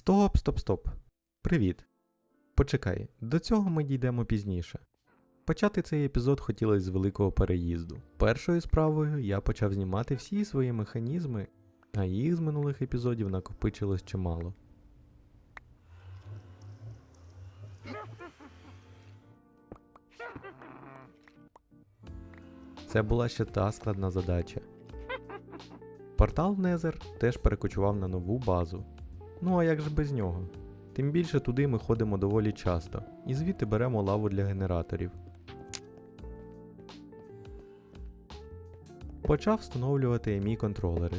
Стоп, стоп, стоп. Привіт. Почекай, до цього ми дійдемо пізніше. Почати цей епізод хотілося з великого переїзду. Першою справою я почав знімати всі свої механізми, а їх з минулих епізодів накопичилось чимало. Це була ще та складна задача. Портал Незер теж перекочував на нову базу. Ну а як же без нього? Тим більше туди ми ходимо доволі часто, і звідти беремо лаву для генераторів. Почав встановлювати EMI контролери.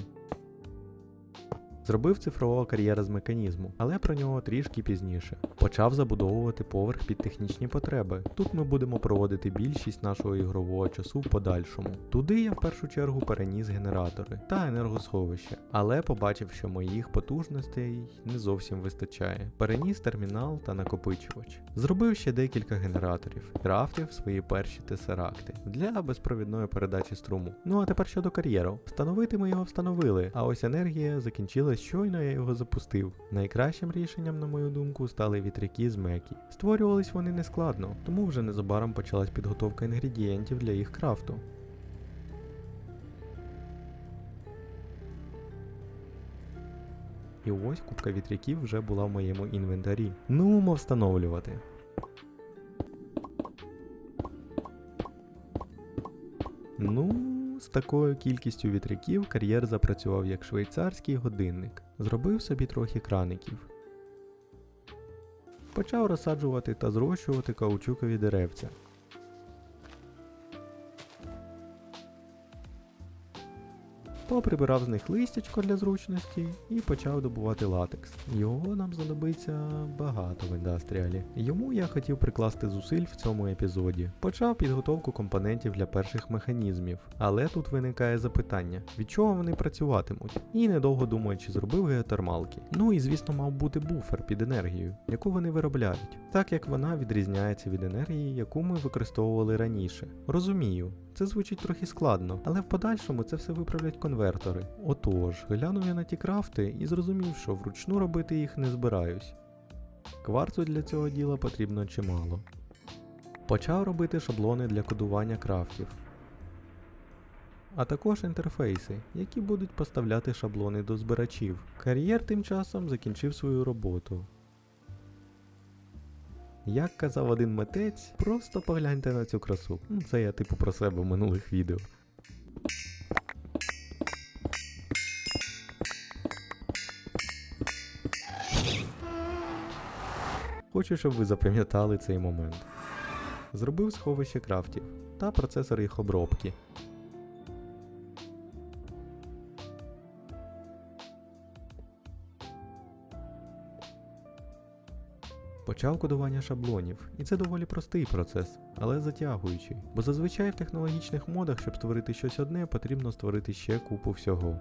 Зробив цифрового кар'єра з механізму, але про нього трішки пізніше. Почав забудовувати поверх під технічні потреби. Тут ми будемо проводити більшість нашого ігрового часу в подальшому. Туди я в першу чергу переніс генератори та енергосховище, але побачив, що моїх потужностей не зовсім вистачає. Переніс термінал та накопичувач. Зробив ще декілька генераторів, крафтив свої перші тесеракти для безпровідної передачі струму. Ну а тепер щодо кар'єру. Встановити ми його встановили, а ось енергія закінчилась щойно я його запустив. Найкращим рішенням, на мою думку, стали вітряки з Мекі. Створювались вони нескладно, тому вже незабаром почалась підготовка інгредієнтів для їх крафту. І ось кубка вітряків вже була в моєму інвентарі. Ну, мов встановлювати. Ну, такою кількістю вітряків кар'єр запрацював як швейцарський годинник. Зробив собі трохи краників. Почав розсаджувати та зрощувати каучукові деревця. Поприбирав з них листячко для зручності і почав добувати латекс. Його нам знадобиться багато в індастріалі. Йому я хотів прикласти зусиль в цьому епізоді. Почав підготовку компонентів для перших механізмів, але тут виникає запитання, від чого вони працюватимуть. І недовго думаючи, зробив геотермалки. Ну і звісно мав бути буфер під енергію, яку вони виробляють, так як вона відрізняється від енергії, яку ми використовували раніше. Розумію, це звучить трохи складно, але в подальшому це все виправлять конвертори. Отож, глянув я на ті крафти і зрозумів, що вручну робити їх не збираюсь. Кварцу для цього діла потрібно чимало. Почав робити шаблони для кодування крафтів. А також інтерфейси, які будуть поставляти шаблони до збирачів. Кар'єр тим часом закінчив свою роботу. Як казав один митець, просто погляньте на цю красу. Це я типу про себе в минулих відео. Хочу, щоб ви запам'ятали цей момент. Зробив сховище крафтів та процесор їх обробки. Почав кодування шаблонів, і це доволі простий процес, але затягуючий. Бо зазвичай в технологічних модах, щоб створити щось одне, потрібно створити ще купу всього.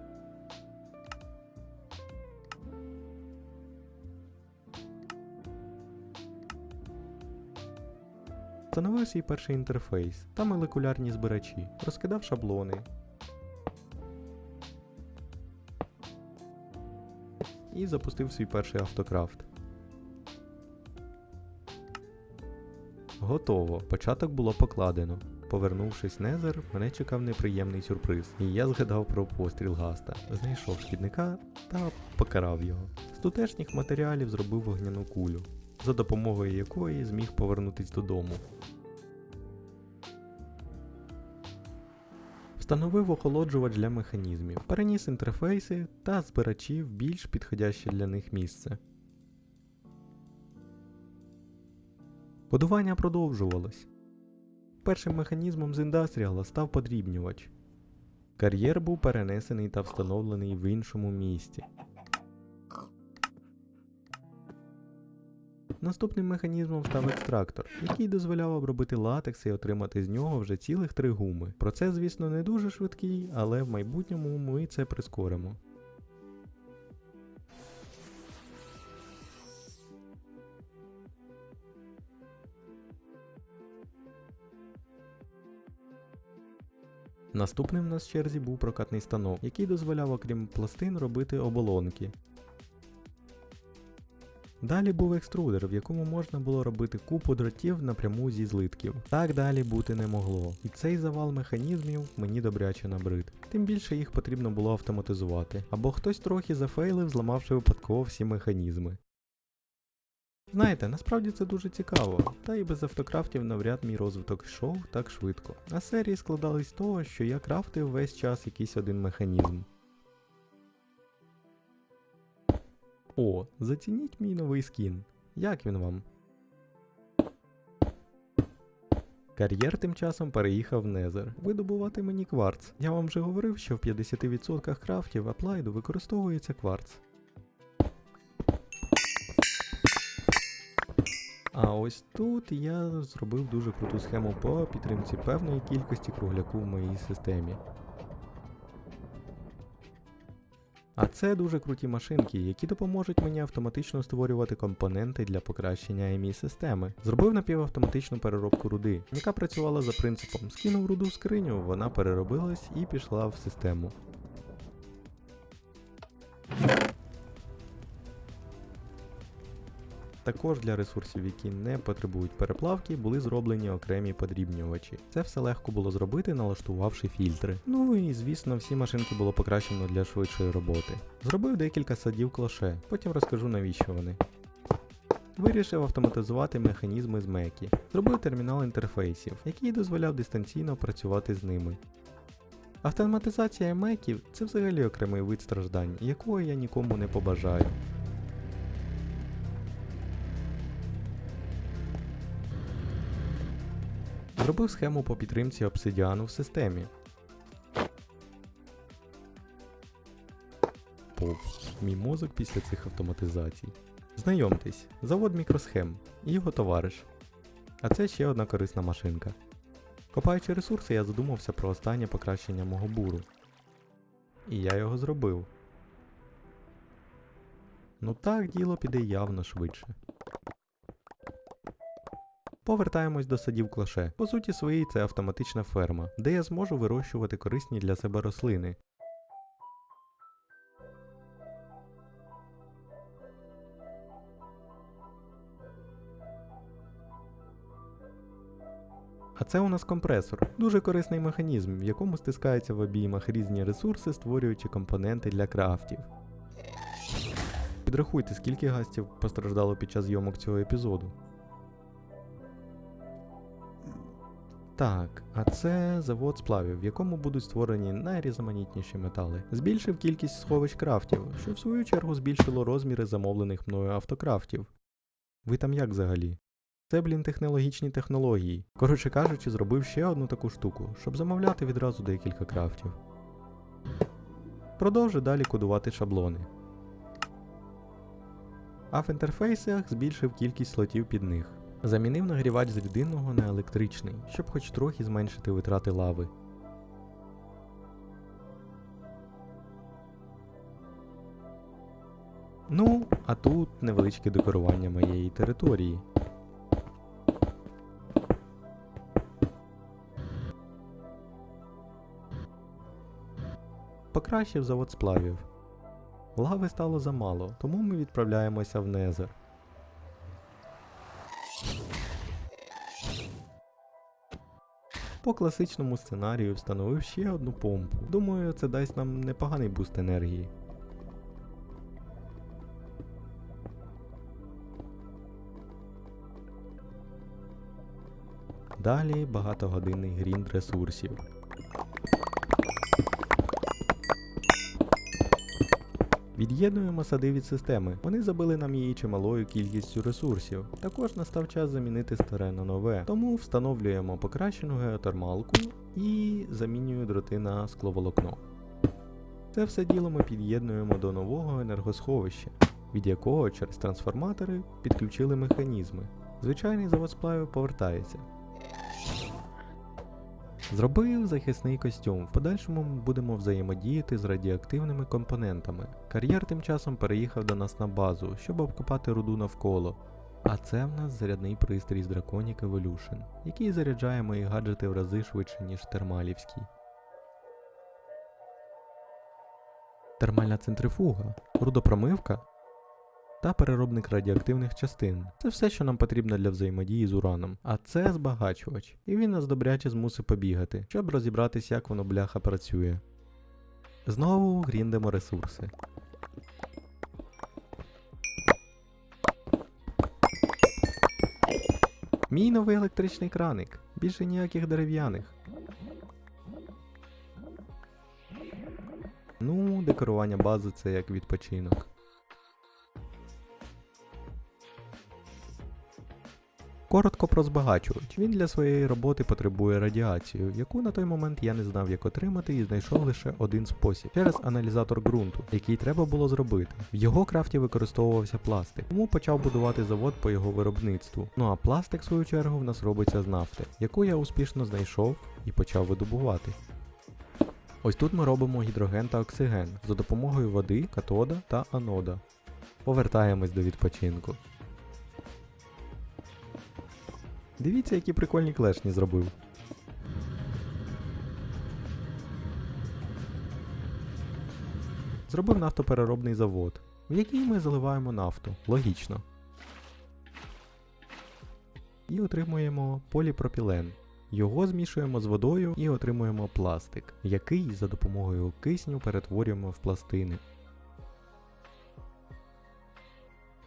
Встановив свій перший інтерфейс та молекулярні збирачі, розкидав шаблони. І запустив свій перший автокрафт. Готово, початок було покладено. Повернувшись Незер, мене чекав неприємний сюрприз, і я згадав про постріл Гаста. Знайшов шкідника та покарав його. З тутешніх матеріалів зробив вогняну кулю, за допомогою якої зміг повернутись додому. Встановив охолоджувач для механізмів, переніс інтерфейси та збирачі в більш підходяще для них місце. Будування продовжувалось. Першим механізмом з індастріала став подрібнювач. Кар'єр був перенесений та встановлений в іншому місці. Наступним механізмом став екстрактор, який дозволяв обробити латекс і отримати з нього вже цілих три гуми. Процес, звісно, не дуже швидкий, але в майбутньому ми це прискоримо. Наступним на черзі був прокатний станок, який дозволяв, окрім пластин, робити оболонки. Далі був екструдер, в якому можна було робити купу дротів напряму зі злитків. Так далі бути не могло. І цей завал механізмів мені добряче набрид. Тим більше їх потрібно було автоматизувати, або хтось трохи зафейлив, зламавши випадково всі механізми. Знаєте, насправді це дуже цікаво, та і без автокрафтів навряд мій розвиток йшов так швидко. А серії складались з того, що я крафтив весь час якийсь один механізм. О, зацініть мій новий скін. Як він вам? Кар'єр тим часом переїхав в Незер. Видобувати мені кварц. Я вам вже говорив, що в 50% крафтів аплайду використовується кварц. А ось тут я зробив дуже круту схему по підтримці певної кількості кругляку в моїй системі. А це дуже круті машинки, які допоможуть мені автоматично створювати компоненти для покращення ЕМІ системи. Зробив напівавтоматичну переробку руди, яка працювала за принципом скинув руду в скриню, вона переробилась і пішла в систему. Також для ресурсів, які не потребують переплавки, були зроблені окремі подрібнювачі. Це все легко було зробити, налаштувавши фільтри. Ну і звісно, всі машинки було покращено для швидшої роботи. Зробив декілька садів клоше, потім розкажу навіщо вони. Вирішив автоматизувати механізми з Мекі. Зробив термінал інтерфейсів, який дозволяв дистанційно працювати з ними. Автоматизація меків це взагалі окремий вид страждань, якого я нікому не побажаю. Зробив схему по підтримці обсидіану в системі. Пов, мій мозок після цих автоматизацій. Знайомтесь, завод мікросхем і його товариш. А це ще одна корисна машинка. Копаючи ресурси, я задумався про останнє покращення мого буру. І я його зробив. Ну так діло піде явно швидше. Повертаємось до садів клоше. По суті своїй це автоматична ферма, де я зможу вирощувати корисні для себе рослини. А це у нас компресор, дуже корисний механізм, в якому стискаються в обіймах різні ресурси, створюючи компоненти для крафтів. Підрахуйте, скільки гастів постраждало під час зйомок цього епізоду. Так, а це завод сплавів, в якому будуть створені найрізноманітніші метали. Збільшив кількість сховищ крафтів, що в свою чергу збільшило розміри замовлених мною автокрафтів. Ви там як взагалі? Це, блін, технологічні технології. Коротше кажучи, зробив ще одну таку штуку, щоб замовляти відразу декілька крафтів. Продовжу далі кодувати шаблони. А в інтерфейсах збільшив кількість слотів під них. Замінив нагрівач з рідинного на електричний, щоб хоч трохи зменшити витрати лави. Ну, а тут невеличке декорування моєї території. Покращив завод сплавів. Лави стало замало, тому ми відправляємося в Незер. По класичному сценарію встановив ще одну помпу. Думаю, це дасть нам непоганий буст енергії. Далі багатогодинний грінд ресурсів. Від'єднуємо сади від системи. Вони забили нам її чималою кількістю ресурсів. Також настав час замінити старе на нове. Тому встановлюємо покращену геотермалку і замінюю дроти на скловолокно. Це все діло ми під'єднуємо до нового енергосховища, від якого через трансформатори підключили механізми. Звичайний завод сплавів повертається. Зробив захисний костюм. В подальшому ми будемо взаємодіяти з радіоактивними компонентами. Кар'єр тим часом переїхав до нас на базу, щоб обкопати руду навколо. А це в нас зарядний пристрій з Draconic Evolution, який заряджає мої гаджети в рази швидше, ніж термалівський. Термальна центрифуга, рудопромивка. Та переробник радіоактивних частин. Це все, що нам потрібно для взаємодії з ураном. А це збагачувач. І він нас добряче змусить побігати, щоб розібратися, як воно бляха працює. Знову гріндемо ресурси. Мій новий електричний краник. Більше ніяких дерев'яних. Ну, декорування бази це як відпочинок. Коротко про збагачувач. Він для своєї роботи потребує радіацію, яку на той момент я не знав, як отримати, і знайшов лише один спосіб через аналізатор ґрунту, який треба було зробити. В його крафті використовувався пластик, тому почав будувати завод по його виробництву. Ну а пластик, в свою чергу, в нас робиться з нафти, яку я успішно знайшов і почав видобувати. Ось тут ми робимо гідроген та оксиген за допомогою води, катода та анода. Повертаємось до відпочинку. Дивіться, які прикольні клешні зробив. Зробив нафтопереробний завод, в який ми заливаємо нафту. Логічно. І отримуємо поліпропілен. Його змішуємо з водою і отримуємо пластик, який за допомогою кисню перетворюємо в пластини.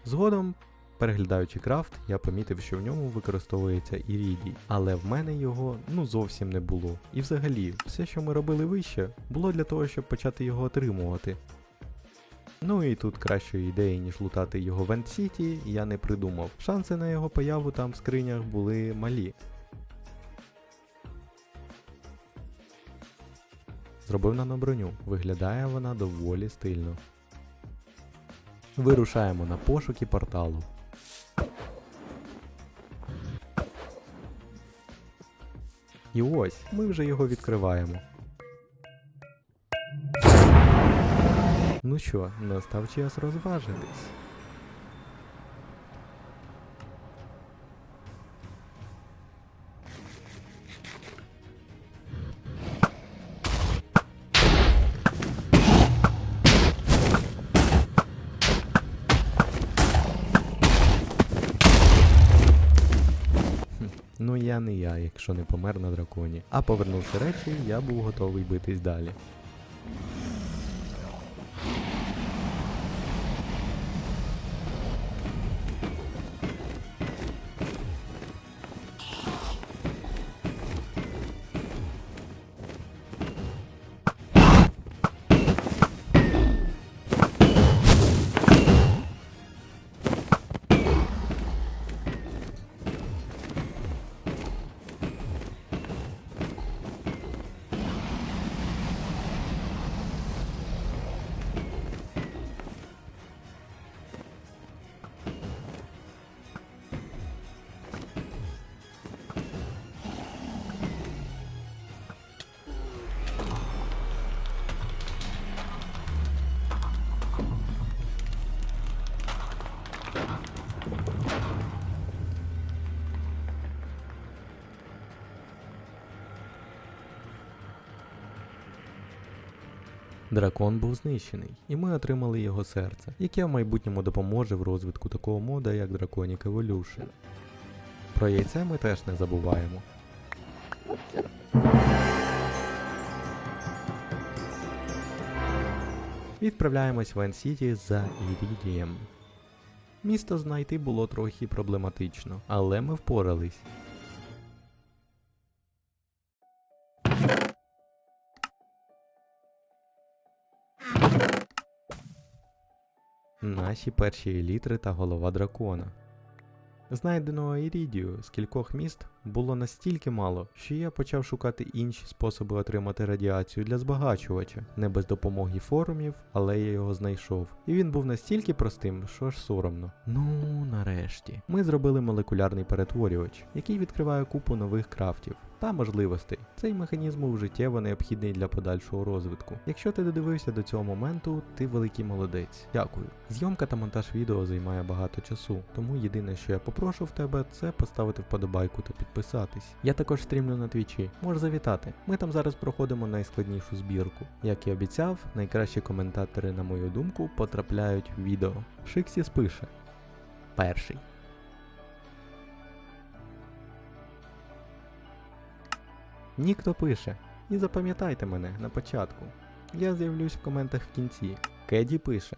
Згодом, переглядаючи крафт, я помітив, що в ньому використовується ірідій, але в мене його ну зовсім не було. І взагалі, все, що ми робили вище, було для того, щоб почати його отримувати. Ну і тут кращої ідеї, ніж лутати його в Енд-Сіті, я не придумав. Шанси на його появу там в скринях були малі. Зробив наноброню. Виглядає вона доволі стильно. Вирушаємо на пошуки порталу. І ось ми вже його відкриваємо. Ну що, настав час розважитись. Якщо не помер на драконі. А повернувши речі, я був готовий битись далі. Дракон був знищений, і ми отримали його серце, яке в майбутньому допоможе в розвитку такого мода, як Draconic Evolution. Про яйце ми теж не забуваємо. Відправляємось в Ен-Сіті за Ірідієм. Місто знайти було трохи проблематично, але ми впорались. Наші перші елітри та голова дракона. Знайденого ірідію з кількох міст було настільки мало, що я почав шукати інші способи отримати радіацію для збагачувача, не без допомоги форумів, але я його знайшов. І він був настільки простим, що аж соромно. Ну, нарешті. Ми зробили молекулярний перетворювач, який відкриває купу нових крафтів. Та можливостей. Цей механізм був життєво необхідний для подальшого розвитку. Якщо ти додивився до цього моменту, ти великий молодець. Дякую. Зйомка та монтаж відео займає багато часу, тому єдине, що я попрошу в тебе, це поставити вподобайку та підписатись. Я також стрімлю на твічі, можеш завітати. Ми там зараз проходимо найскладнішу збірку. Як і обіцяв, найкращі коментатори, на мою думку, потрапляють в відео. Шиксіс пише. Перший. Нікто пише. І запам'ятайте мене на початку. Я з'явлюсь в коментах в кінці. Кеді пише.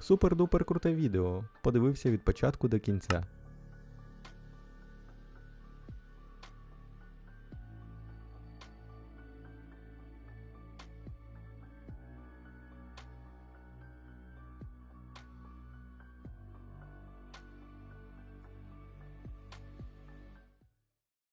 Супер-дупер круте відео. Подивився від початку до кінця.